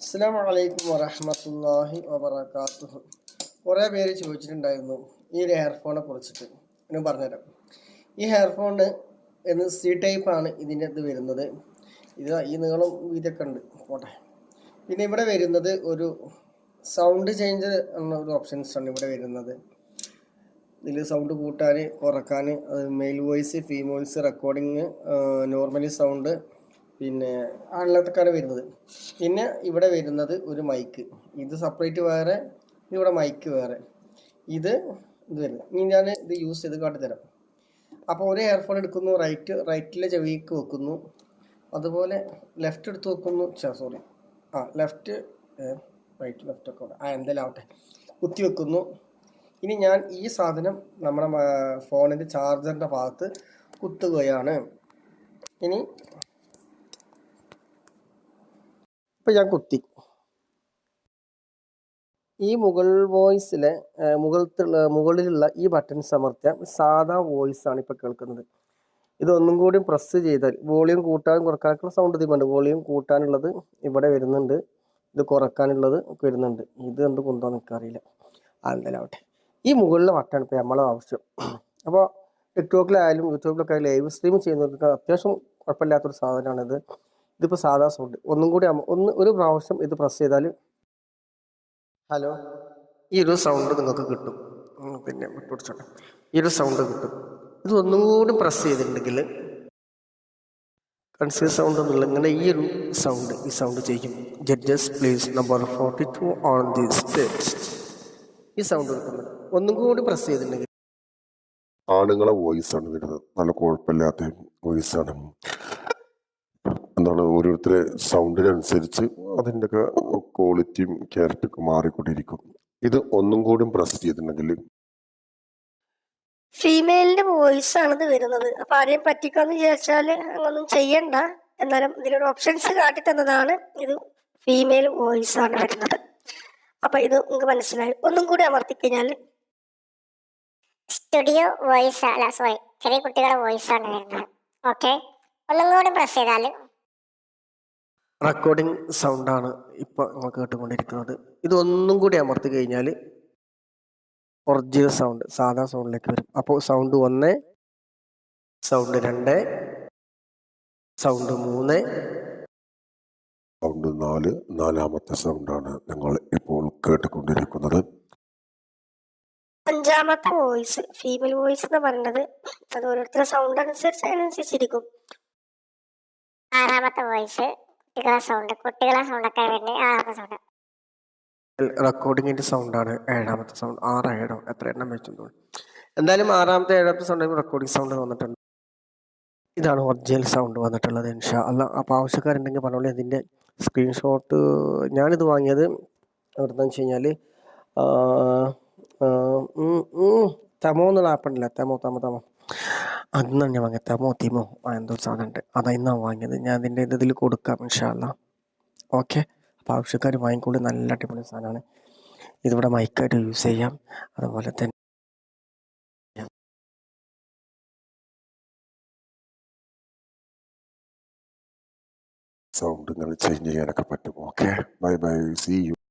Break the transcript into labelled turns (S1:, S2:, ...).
S1: അസ്സാം വലൈക്കും വറഹമത്തല്ലാഹി വബർക്കാത്തു കുറേ പേര് ചോദിച്ചിട്ടുണ്ടായിരുന്നു ഈ ഒരു ഹെയർഫോണിനെ കുറിച്ചിട്ട്. ഞാൻ പറഞ്ഞുതരാം. ഈ ഹെയർഫോണ് എന്ന് സി ടൈപ്പാണ് ഇതിന്റെ അത് വരുന്നത്. ഇത് ഈ നീളം ഇതൊക്കെ ഉണ്ട്. പോട്ടെ. പിന്നെ ഇവിടെ വരുന്നത് ഒരു സൗണ്ട് ചേഞ്ച് എന്ന ഒരു ഓപ്ഷൻസ് ആണ് ഇവിടെ വരുന്നത്. ഇതിൽ സൗണ്ട് കൂട്ടാൻ കുറയ്ക്കാൻ male voice female voice recording normally sound പിന്നെ അങ്ങനത്തൊക്കെയാണ് വരുന്നത്. പിന്നെ ഇവിടെ വരുന്നത് ഒരു മൈക്ക് ഇത് സെപ്പറേറ്റ് വേറെ ഇവിടെ മൈക്ക് വേറെ. ഇത് ഇത് വരുന്നത്. ഇനി ഞാൻ ഇത് യൂസ് ചെയ്ത് കാട്ടിത്തരാം. അപ്പോൾ ഒരു എയർഫോൺ എടുക്കുന്നു റൈറ്റ് റൈറ്റിലെ ചെവിക്ക് വെക്കുന്നു. അതുപോലെ ലെഫ്റ്റ് എടുത്ത് വെക്കുന്നു. സോറി ആ ലെഫ്റ്റ് റൈറ്റ് ലെഫ്റ്റ് ഒക്കെ ആ എന്തെങ്കിലും ആവട്ടെ. കുത്തി വെക്കുന്നു. ഇനി ഞാൻ ഈ സാധനം നമ്മുടെ ഫോണിന്റെ ചാർജറിന്റെ ഭാഗത്ത് കുത്തുകയാണ്. ഇനി ഇപ്പം ഞാൻ കുത്തി. ഈ മുകൾ വോയിസിലെ മുകളിലുള്ള മുകളിലുള്ള ഈ ബട്ടൺ സമർത്ഥ്യം സാധാ വോയിസ് ആണ് ഇപ്പോൾ കേൾക്കുന്നത്. ഇതൊന്നും കൂടി പ്രസ് ചെയ്താൽ വോളിയം കൂട്ടാനും കുറക്കാനൊക്കെ സൗണ്ട് തീമുണ്ട് വോളിയം കൂട്ടാനുള്ളത് ഇവിടെ വരുന്നുണ്ട്. ഇത് കുറക്കാനുള്ളത് വരുന്നുണ്ട്. ഇത് എന്ത് കൊണ്ടോ എനിക്കറിയില്ല. ആ ഈ മുകളിലെ ബട്ടൺ ഇപ്പോൾ നമ്മളെ ആവശ്യം. അപ്പോൾ ടിക്ടോക്കിലായാലും യൂട്യൂബിലൊക്കെ ലൈവ് സ്ട്രീം ചെയ്യുന്നവർക്ക് അത്യാവശ്യം കുഴപ്പമില്ലാത്തൊരു സാധനമാണിത്. ഇതിപ്പോൾ സാധാ സൗണ്ട് ഒന്നും കൂടി ഒന്ന് ഒരു പ്രാവശ്യം ഇത് പ്രസ് ചെയ്താൽ ഹലോ ഈ ഒരു സൗണ്ട് നിങ്ങൾക്ക് കിട്ടും. പിന്നെ വിട്ടുപിടിച്ചോട്ടെ. ഈ ഒരു സൗണ്ട് കിട്ടും. ഇത് ഒന്നും കൂടി പ്രസ് ചെയ്തിട്ടുണ്ടെങ്കിൽ കൺസ്യൂസ് സൗണ്ട് എന്നുള്ള ഇങ്ങനെ ഈ ഒരു സൗണ്ട് ഈ സൗണ്ട് ചെയ്യും. Judges place number forty two on the state ഈ സൗണ്ട് കിട്ടുന്നത് ഒന്നും കൂടി പ്രസ് ചെയ്തിട്ടുണ്ടെങ്കിൽ
S2: ആണുങ്ങളെ വോയിസ് ആണ് വരുന്നത്. നല്ല കുഴപ്പമില്ലാത്ത വോയിസ് ആണ്. എന്താണ് ഓരോരുത്തരെ സൗണ്ടിനനുസരിച്ച് അതിന്റെ ഒക്കെ ക്വാളിറ്റിയും ക്യാരറ്റൊക്കെ മാറിക്കൊണ്ടിരിക്കും. ഇത് ഒന്നും കൂടി പ്രസ് ചെയ്തിട്ടുണ്ടെങ്കിൽ
S3: ഫീമെയിലിന്റെ വോയിസ് ആണ് ഇത് വരുന്നത്. അപ്പൊ ആരെയും പറ്റിക്കാന്ന് വിചാരിച്ചാൽ അങ്ങനൊന്നും ചെയ്യണ്ട. എന്നാലും ഇതിലൊരു ഓപ്ഷൻസ് കാട്ടി തന്നതാണ് ഇത് ഫീമെയിൽ വോയിസ് ആണ് വരുന്നത്. അപ്പൊ ഇത് നിങ്ങൾക്ക് മനസ്സിലായി. ഒന്നും കൂടി അമർത്തിക്കഴിഞ്ഞാൽ
S4: സ്റ്റുഡിയോ വോയിസ് അല്ല സോറി ചെറിയ കുട്ടികളുടെ വോയിസ് ആണ് വരുന്നത്. ഓക്കെ ഒന്നും കൂടി പ്രസ് ചെയ്താൽ
S1: റെക്കോർഡിംഗ് സൗണ്ടാണ് ഇപ്പോൾ നിങ്ങൾ കേട്ടുകൊണ്ടിരിക്കുന്നത്. ഇതൊന്നും കൂടി അമർത്തി കഴിഞ്ഞാൽ ഒറിജിനൽ സൗണ്ട് സാധാ സൗണ്ടിലേക്ക് വരും. അപ്പോൾ സൗണ്ട് ഒന്ന് സൗണ്ട് രണ്ട് സൗണ്ട് മൂന്ന്.
S2: സൗണ്ട് നാല് നാലാമത്തെ സൗണ്ടാണ് നിങ്ങൾ ഇപ്പോൾ കേട്ടുകൊണ്ടിരിക്കുന്നത്.
S3: അഞ്ചാമത്തെ വോയിസ് ഫീമെയിൽ വോയിസ് എന്ന് പറയുന്നത് അത് ഓരോരുത്തരുടെ സൗണ്ട് അനുസരിച്ച് അതിനനുസരിച്ചിരിക്കും.
S4: ആറാമത്തെ വോയിസ് കുട്ടികളെ സൗണ്ട് കുട്ടികളെ സൗണ്ടൊക്കെ വരുന്നത് ആറാമത്തെ സൗണ്ട്
S1: റെക്കോർഡിങ്ങിന്റെ സൗണ്ടാണ് ഏഴാമത്തെ സൗണ്ട് ആറ് ഏഴോ എത്ര എണ്ണം വെച്ചു എന്തായാലും ആറാമത്തെ ഏഴാമത്തെ സൗണ്ട് റെക്കോർഡിംഗ് സൗണ്ട് വന്നിട്ടുണ്ട്. ഇതാണ് ഒറിജിനൽ സൗണ്ട് വന്നിട്ടുള്ളത് ഇൻഷാ അല്ല. അപ്പോൾ ആവശ്യക്കാരുണ്ടെങ്കിൽ പറഞ്ഞോളി അതിന്റെ സ്ക്രീൻഷോട്ട് ഞാനിത് വാങ്ങിയത് എവിടുന്ന് വെച്ച് കഴിഞ്ഞാൽ തമോ എന്നുള്ള ആപ്പ് ഉണ്ടല്ലേ തമോ തമോ തമോ. അന്നാണ് ഞാൻ വാങ്ങിയത് തമോ തിമോ എന്തോ സാധനം ഉണ്ട്. അതാ ഇന്നാണ് വാങ്ങിയത്. ഞാൻ അതിന്റെ ഇതിൽ കൊടുക്കാം ഇൻഷാല്ല ഓക്കെ? അപ്പോൾ ആവശ്യക്കാർ വാങ്ങിക്കൊണ്ട് നല്ല അടിപൊളി സാധനമാണ് ഇതിവിടെ മൈക്കായിട്ട് യൂസ് ചെയ്യാം. അതുപോലെ തന്നെ
S2: സൗണ്ട് ഇങ്ങനെ ചേഞ്ച് ചെയ്യാനൊക്കെ പറ്റും. Okay? Bye bye. See you